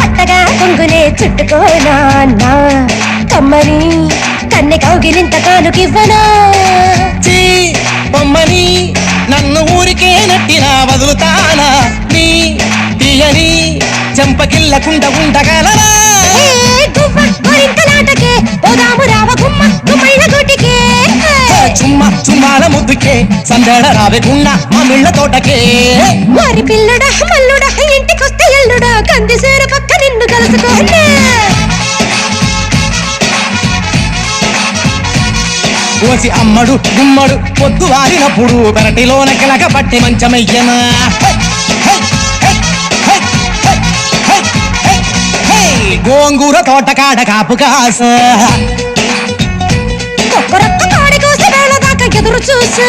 కట్టగా కొంగునే చుట్టుకోనా కమ్మని కన్నె కౌగిలింత కానుకివ్వనా? బొమ్మని నన్ను ఊరికే నట్టినా వదులుతానా? నీ తీయని చెంపకిల్లకుండా ఉండగలనా? చుమ్మ చుమ్మాల ముద్దుకే సందడ రావకుండా మా మిళ్ళ తోటకే. వారి పిల్లడ మల్లుడ ఇంటికొస్తే ఎల్లుడ కంది సేర పక్క అమ్మడు గుమ్మడు పొద్దు వారినప్పుడు పెరటిలోన కిలక పట్టి మంచమయ్యనా. గోంగూర తోట కాడ కాపు కాస ఎదురు చూసే.